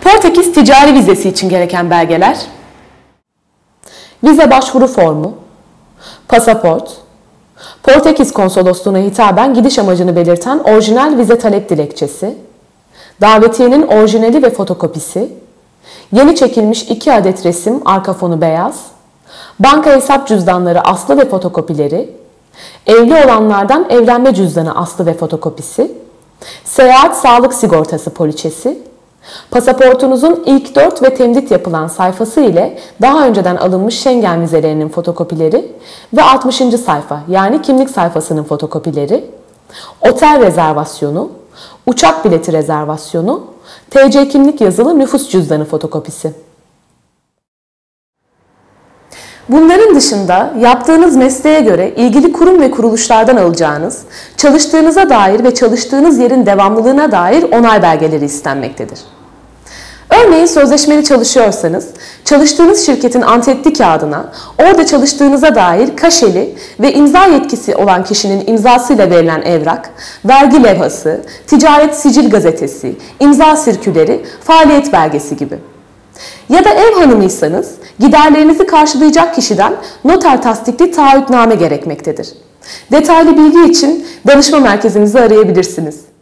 Portekiz ticari vizesi için gereken belgeler, vize başvuru formu, pasaport, Portekiz konsolosluğuna hitaben gidiş amacını belirten orijinal vize talep dilekçesi, davetiyenin orijinali ve fotokopisi, yeni çekilmiş 2 adet resim arka fonu beyaz, banka hesap cüzdanları aslı ve fotokopileri, evli olanlardan evlenme cüzdanı aslı ve fotokopisi, seyahat sağlık sigortası poliçesi, pasaportunuzun ilk 4 ve temdit yapılan sayfası ile daha önceden alınmış Schengen vizelerinin fotokopileri ve 60. sayfa yani kimlik sayfasının fotokopileri, otel rezervasyonu, uçak bileti rezervasyonu, TC kimlik yazılı nüfus cüzdanı fotokopisi. Bunların dışında yaptığınız mesleğe göre ilgili kurum ve kuruluşlardan alacağınız, çalıştığınıza dair ve çalıştığınız yerin devamlılığına dair onay belgeleri istenmektedir. Örneğin sözleşmeli çalışıyorsanız, çalıştığınız şirketin antetli kağıdına, orada çalıştığınıza dair kaşeli ve imza yetkisi olan kişinin imzasıyla verilen evrak, vergi levhası, ticaret sicil gazetesi, imza sirküleri, faaliyet belgesi gibi. Ya da ev hanımıysanız giderlerinizi karşılayacak kişiden noter tasdikli taahhütname gerekmektedir. Detaylı bilgi için danışma merkezimizi arayabilirsiniz.